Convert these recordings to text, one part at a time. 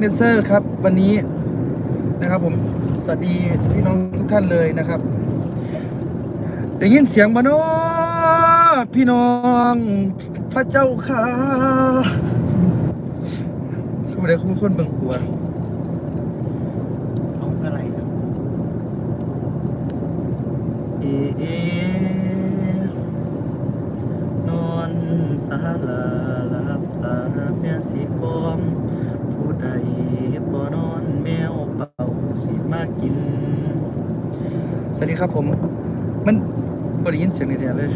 แดนเซอร์ครับ วันนี้นะครับผมสวัสดีพี่น้องทุกท่านเลยนะครับได้ยินเสียงบ่เนาะพี่น้องพระเจ้าค่ะเขาไม่ได้คุ้นคนเบิ่งกลัวเอาอะไรนะเอเอนอนสาลาหลับตาแม่สีกอม ผู้ใดบ่นอนแมวเป่าสิมากิน สวัส ดีครับผม มันบ่ได้ยินเสียงในเดียเลย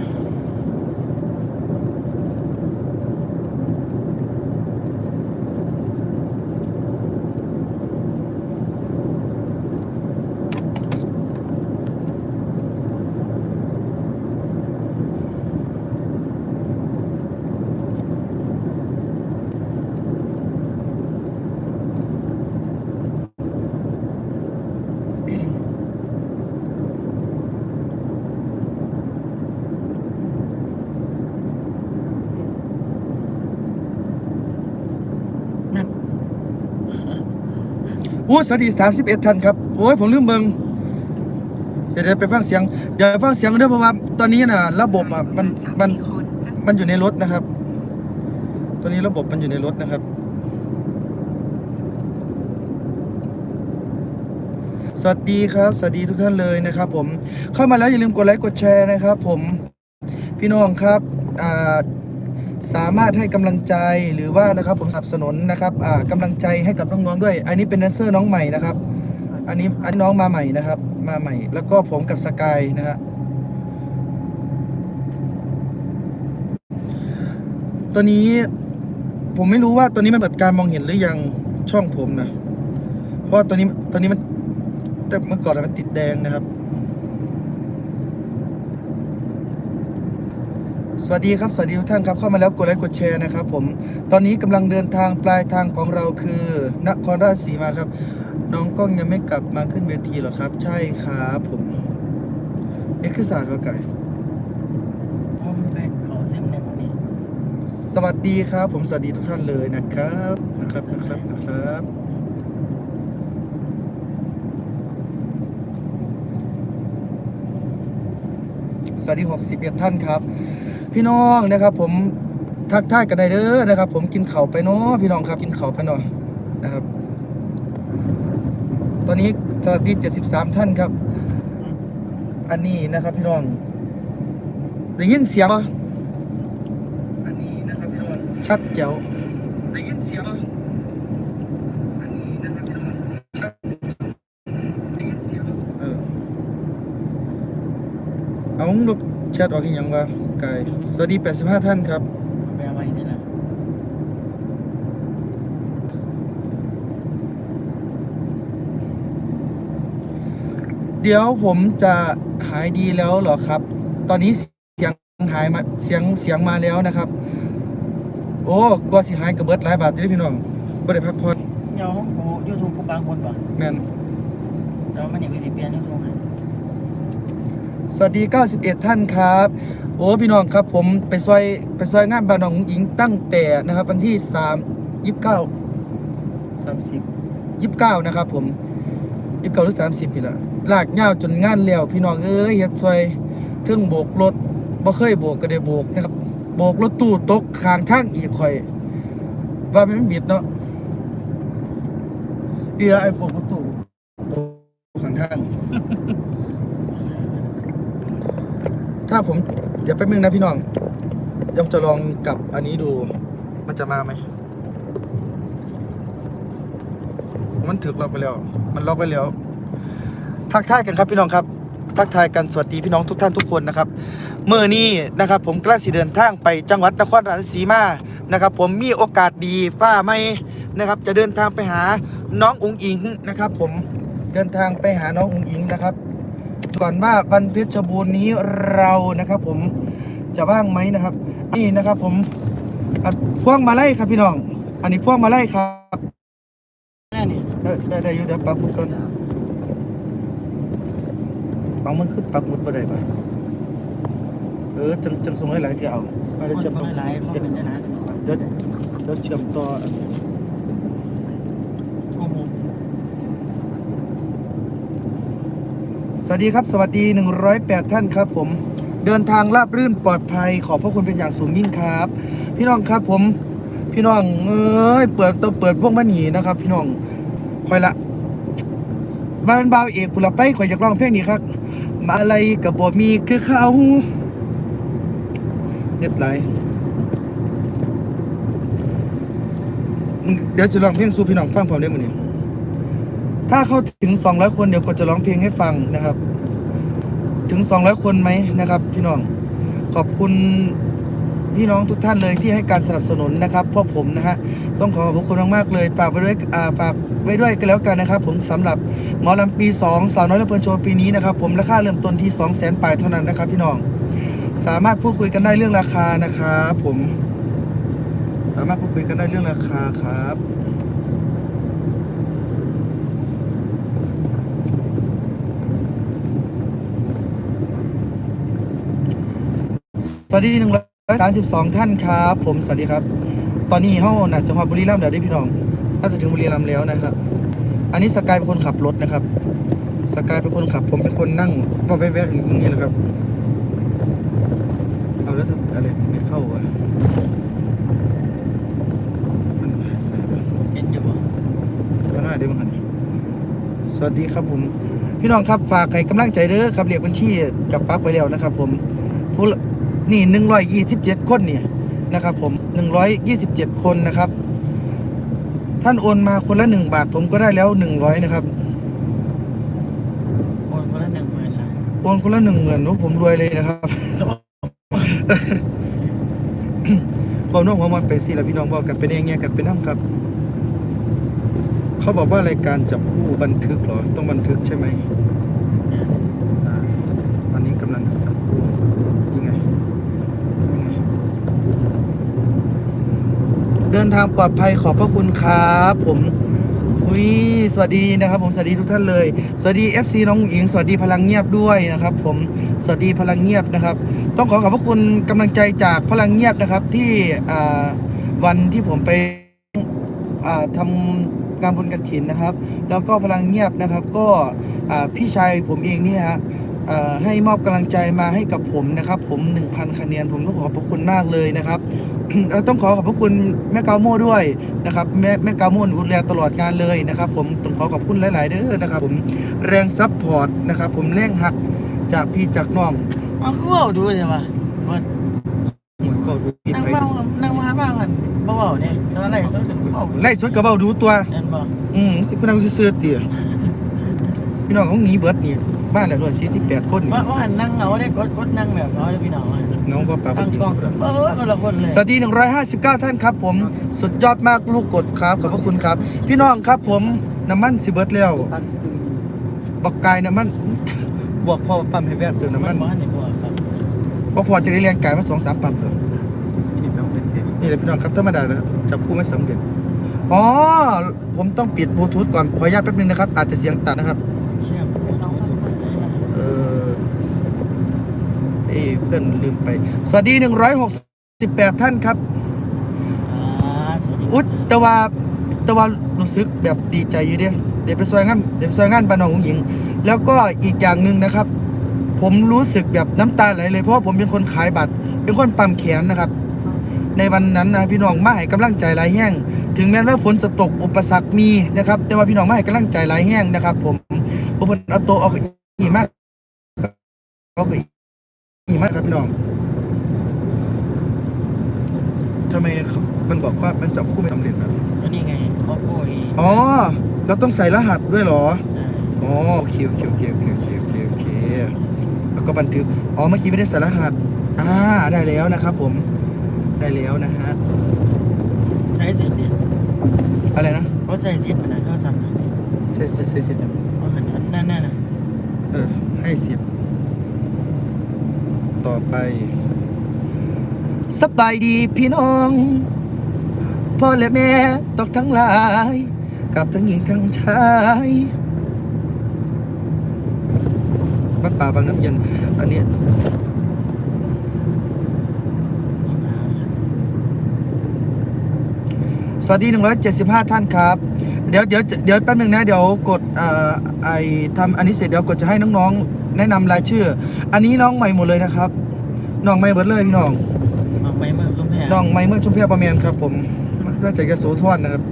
อ้สวัสดี 31ท่านครับโอ้ยผมลืมเบิงเดี๋ยวไปฟังเสียงเดี๋ยวฟังเสียงด้วยเพราะว่าตอนนี้น่ะ ระบบอะมันมันมันอยู่ในรถนะครับ ตอนนี้ระบบมันอยู่ในรถนะครับ สวัสดีครับ สวัสดีทุกท่านเลยนะครับ ผมเข้ามาแล้วอย่าลืมกดไลค์กดแชร์นะครับ ผมพี่น้องครับอ่า สามารถให้กำลังใจหรือว่านะครับผมสนับสนุนนะครับอ่ากำลังใจให้กับน้องๆด้วย อันนี้เป็นแดนเซอร์น้องใหม่นะครับ อันนี้อันนี้น้องมาใหม่นะครับ มาใหม่ แล้วก็ผมกับสกายนะฮะตัวนี้ผมไม่รู้ว่าตัวนี้มันเปิดการมองเห็นหรือยังช่องผมนะ เพราะว่าตัวนี้ตัวนี้มันแต่เมื่อก่อนมันติดแดงนะครับ สวัสดีครับ สวัสดีทุกท่านครับ เข้ามาแล้วกดไลค์กดแชร์นะครับผม ตอนนี้กำลังเดินทางปลายทางของเราคือนครราชสีมาครับ น้องกล้องยังไม่กลับมาขึ้นเวทีหรอครับ ใช่ครับผม เอ็กซ์ศาสตร์วะไก่เพราะมันเป็นเขาเส้นในพวกนี้สวัสดีครับ ผมสวัสดีทุกท่านเลยนะครับนะครับนะครับนะครับสวัสดี 61 ท่านครับ พี่น้องนะครับ ผมทักทายกันได้เด้อนะครับ ผมกินเข่าไปเนาะพี่น้องครับ กินเข่าไปหน่อยนะครับ ตอนนี้สวัสดี73ท่านครับ อันนี้นะครับพี่น้องได้ยินเสียงปะอันนี้นะครับพี่น้องชัดเจ๋วได้ยินเสียงปะอันนี้นะครับพี่น้องชัดได้ยินเสียงเออเอาลบแชทออกอีกยังวะ ไก่สวัสดี 85 ท่านครับแปลว่าอย่างนี้นะเดี๋ยวผมจะหายดีแล้วเหรอครับ ตอนนี้เสียงหายมาเสียงเสียงมาแล้วนะครับ โอ้กลัวสิหายกับเบิดหลายบาทเด้อพี่น้องบ่ได้พักผ่อนเดี๋ยวกูยูทูบกูบางคนป่ะแม่นเราไม่ได้ไปเปลี่ยนยูทูบให้ สวัสดี 91 ท่านครับ โอ้พี่น้องครับผมไปซอยไปซอยงานบ้านน้องหญิงตั้งแต่นะครับ วันที่ 3 29 30 29 นะครับ ผม29หรือ30นี่แหละลากยาวจนงานแล้วพี่น้องเอ้ยเฮ็ดซอยเทิงโบกรถบ่เคยโบกก็ได้โบกนะครับโบกรถตู้ตกข้างทางอีกข่อย ว่ามันบิดเนาะเอียไอ้โบกรถ ถ้าผมเดี๋ยวแป๊บนึงนะพี่น้องเดี๋ยวผมจะลองกับอันนี้ดู มันจะมาไหม มันถึกล็อกไปแล้ว มันล็อกไปแล้ว ทักทายกันครับพี่น้องครับ ทักทายกันสวัสดีพี่น้องทุกท่านทุกคนนะครับเมื่อนี้นะครับ ผมกล้าสิเดินทางไปจังหวัดนครราชสีมานะครับ ผมมีโอกาสดีฟ้าไม่นะครับ จะเดินทางไปหาน้องอุงอิงนะครับ ผมเดินทางไปหาน้องอุงอิงนะครับ ก่อนว่าวันเพชรบูรณ์นี้เรานะครับ ผมจะว่างไหมนะครับ นี่นะครับ ผมอะพวงมาไล่ครับพี่น้อง อันนี้พวงมาไล่ครับแน่นี่เออได้ได้อยู่เดี๋ยวปรับหมุดก่อนบางมันคือปรับหมุดบ่ได้ปะเออจังจังส่งให้หลายที่เอาเอาคเดี๋ยวนเชื่อมคต่อนหลายๆเขาเป็นได้นะเดี๋ยวเดี๋ยวเชื่อมต่อ สวัสดีครับ สวัสดี 108 ท่านครับ ผมเดินทางราบรื่นปลอดภัยขอบพระคุณเป็นอย่างสูงยิ่งครับ พี่น้องครับผมพี่น้องเอ้ยเปิดตัวเปิดพวกมันหนีนะครับ พี่น้องคอยละบ้านบ่าวเอกปุระไปคอยอยากร้องเพลงนี้ครับ มาอะไรกับบ่มีคือเขาเน็ดไหลเดี๋ยวจะร้องเพลงสู่พี่น้องฟังพร้อมได้มั้ยเนี่ย ถ้าเข้าถึง 200 คนเดี๋ยวก็จะร้องเพลงให้ฟังนะครับ ถึง 200 คนไหมนะครับ พี่น้อง ขอบคุณพี่น้องทุกท่านเลยที่ให้การสนับสนุนนะครับพวกผมนะฮะต้องขอขอบคุณมากๆเลยฝากไว้ด้วยอ่าฝากไว้ด้วยกันแล้วกันนะครับ ผมสำหรับหมอลำปี2สาวน้อยและเพลินโชว์ปีนี้นะครับ ผมราคาเริ่มต้นที่ 2 0 0 0 0 0ปลายเท่านั้นนะครับ พี่น้องสามารถพูดคุยกันได้เรื่องราคานะครับผม สามารถพูดคุยกันได้เรื่องราคาครับ วัสดีหนึ่งร้อยสามสิบสองท่านครับ ผมสวัสดีครับ ตอนนี้เฮาหนักจังหวัดบุรีรัมย์เดี๋ยวได้พี่น้องถ้าจะถึงบุรีรัมย์แล้วนะครับ อันนี้สกายเป็นคนขับรถนะครับ สกายเป็นคนขับ ผมเป็นคนนั่งก็แวะๆอย่างนี้นะครับ เอาแล้วทำอะไรไม่เข้าวะมันหายไปไหนวะเห็นอยู่บ่ก็น่าได้บ้างครับสวัสดีครับผม พี่น้องครับฝากให้กำลังใจเด้อครับเรียกบัญชีกับปั๊บไปแล้วนะครับ ผมผู้ละ นี่หนึ่งร้อยยี่สิบเจ็ดคนเนี่ยนะครับผมหนึ่งร้อยยี่สิบเจ็ดคนนะครับ ท่านโอนมาคนละหนึ่งบาท ผมก็ได้แล้วหนึ่งร้อยนะครับโอนคนละหนึ่งหมื่นละโอนคนละหนึ่งหมื่นโอ้ผมรวยเลยนะครับบอกน้องหัวมันไปสิแล้วพี่น้องบอกกันเป็นยังไงกันเป็นน้ำครับ เขาบอกว่ารายการจับคู่บันทึกเหรอ ต้องบันทึกใช่ไหมอ่าตอนนี้กำลังจับคู่ยังไงยังไง เดิน ทางปลอดภัยขอบพระคุณครับผมอุยสวัสดีนะครับ ผมสวัสดีทุกท่านเลย สวัสดี FC น้องหญิงสวัสดีพลังเงียบด้วยนะครับ ผมสวัสดีพลังเงียบนะครับ ต้องขอขอบพระคุณกำลังใจจากพลังเงียบนะครับ ที่วันที่ผมไปอ่าทำงานบุญกระถินนะครับ แล้วก็พลังเงียบนะครับ ก็พี่ชายผมเองนี่ฮะ ให้มอบกำลังใจมาให้กับผมนะครับ ผม 1,000คะแนนผมต้องขอขอบพระคุณมากเลยนะครับเอ่อต้องขอขอบพระคุณแม่กาโม่ด้วยนะครับแม่แม่กาโม่ดูแลตลอดงานเลยนะครับ ผมต้องขอขอบคุณหลาย ๆ เด้อนะครับ ผมแรงซัพพอร์ตนะครับ ผมแรงหักจากพี่จากน้องเอาคือเว่าดูใช่ปะคนหมุนก็ดูพี่นั่งไปเมานั่งมาบ้างกันเบาๆเนี่ยแล้วอะไรต้องจะเบาไล่สดกระเบ้าดูตัวเห็นบ่อืมสิคุณนั่งซื่อๆเตี๋ยพี่น้องของหนีเบิดนี่ บ้านละร้อยสี่สิบแปดคนนี่ว่าว่าหันนั่งเหงาได้กดกดนั่งแบบเหงาได้พี่น้องอะน้องก็ปากตั้งจริงกล้องเออคนละคนเลยสวัสดี 159 ท่านครับ ผมสุดยอดมากลูกกดครับขอบพระคุณครับ พี่น้องครับผมน้ำมันสิเบิดแล้วบอกกายน้ำมันบอกพ่อปั๊มให้แวะเติมน้ำมันบ้านในบัวครับเพราะพอจะได้เรียงกายมาสองสามปั๊มเลยนี่แหละพี่น้องครับธรรมดาเลยครับจับคู่ไม่สำเร็จอ๋อผมต้องปิดบลูทูธก่อนขออนุญาตแป๊บนึงนะครับ อาจจะเสียงตัดนะครับ เชื่อมน้อง เออ เอ้ยเพื่อนลืมไป สวัสดี 168 ท่านครับอ่าสวัสดีอุ๊ยแต่ว่าแต่ว่ารู้สึกแบบดีใจอยู่เด้เดี๋ยวไปซอยงานเดี๋ยวไปซอยงานบ้านน้องหญิง แล้วก็อีกอย่างหนึ่งนะครับ ผมรู้สึกแบบน้ำตาไหลเลยเพราะว่าผมเป็นคนขายบัตร เป็นคนปั๊มแขนนะครับ ในวันนั้นนะพี่น้องมาให้กำลังใจหลายแห้งถึงแม้ว่าฝนจะตกอุปสรรคมีนะครับ แต่ว่าพี่น้องมาให้กำลังใจหลายแห้งนะครับ ผมผมเป็นเอาตัวออกอีมากเอาไปอีมากครับพี่น้องทำไมมันบอกว่ามันจับคู่ไม่สำเร็จนะก็นี่ไงเขาโปรยอ๋อเราต้องใส่รหัสด้วยเหรออ่าอ๋อโอเคโอเคโอเคโอเคโอเคโอเคโอเคแล้วก็บันทึกอ๋อเมื่อกี้ไม่ได้ใส่รหัสอ่าได้แล้วนะครับผมได้แล้วนะฮะใช้สิทธิ์ดิอะไรนะเขาใส่สิทธิ์นะเขาสั่งนะใช่ใช่ใช่สิเขาหันนั่นนั่นน่ะเออให้สิบ ต่อไป สบายดีพี่น้อง พ่อและแม่ตกทั้งหลาย กับทั้งหญิงทั้งชายวัดป่าบางน้ำเย็น อันนี้สวัสดี 175 ท่านครับ เดี๋ยวเดี๋ยวเดี๋ยวแป๊บนึงนะ เดี๋ยวกดเอ่อไอทำอันนี้เสร็จเดี๋ยวกดจะให้น้องๆ แนะนำรายชื่อ อันนี้น้องใหม่หมดเลยนะครับ น้องใหม่เบิดเลยพี่น้อง มาไปเมืองสุมแพรน้องใหม่เมื่อชุมเพียประเมียนครับผมน่าจะยโสธรนะครับ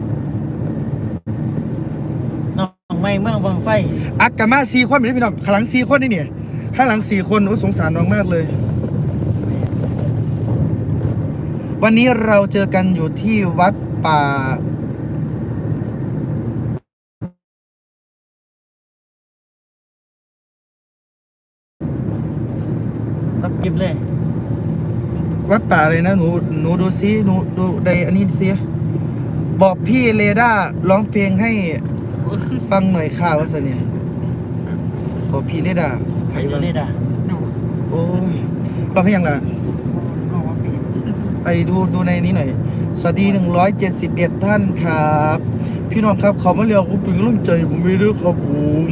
น้องไม่เมืองบางไฟอัดกันมาสี่คนเป็นพี่น้องข้างหลังสี่คนนี่เนี่ยข้างหลังสี่คนโอ้สงสารน้องมากเลย วันนี้เราเจอกันอยู่ที่วัดป่า รับกิบเลย วัดป่าเลยนะหนูหนูดูซิหนูดูในอันนี้ซิบอกพี่เรดาร์ร้องเพลงให้ฟังหน่อยค่ะว่าสเนี่ยบอกพี่เรดาร์ไผ่เลยด่าโอ้ยร้องให้ยังล่ะไอ้ดูดูในนี้หน่อย สวัสดี171ท่านครับ พี่น้องครับเขามาเรียกผมเป็นกำลังใจผมไม่รู้ครับผม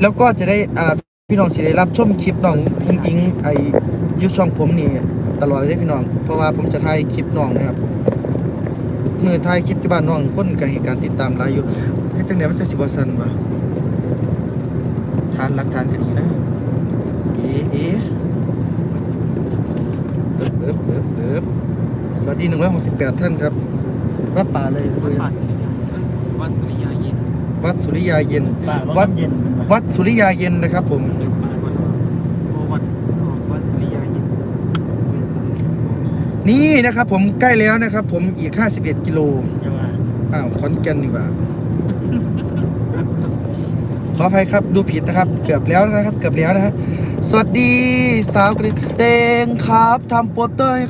แล้วก็จะได้อ่า พี่น้องสิได้รับชมคลิปน้องอิงอิงไอ้ยูช่องผมนี่ตลอดเลยเด้อพี่น้อง เพราะว่าผมจะถ่ายคลิปน้องนะครับเมื่อถ่ายคลิปที่บ้านน้องคนกับเหตุการณ์ติดตามหลายอยู่เฮ็ดจังไดมันจะสิบ่ซันวะทานหลักฐานก็ดีนะเอ๊ะเอ๊ะเอิบเอิบเอิบสวัสดี168ท่านครับวัดป่าเลย วัดป่าสุริยาวัดสุริยา วัดสุริยาเย็นป่าวัวัดดเย็นวัดสุริยาเย็นนะครับ ผมหรือป่าวัดโอวัดวัดสุริยาเย็นนี่นะครับ ผมใกล้แล้วนะครับ ผมอีก 51 กิโลยังว่าอ้าวขอนแก่นดีกว่า ขออภัยครับดูผิดนะครับ เกือบแล้วนะครับ เกือบแล้วนะฮะสวัสดีสาวกระเตงครับทำโปสเตอร์ให้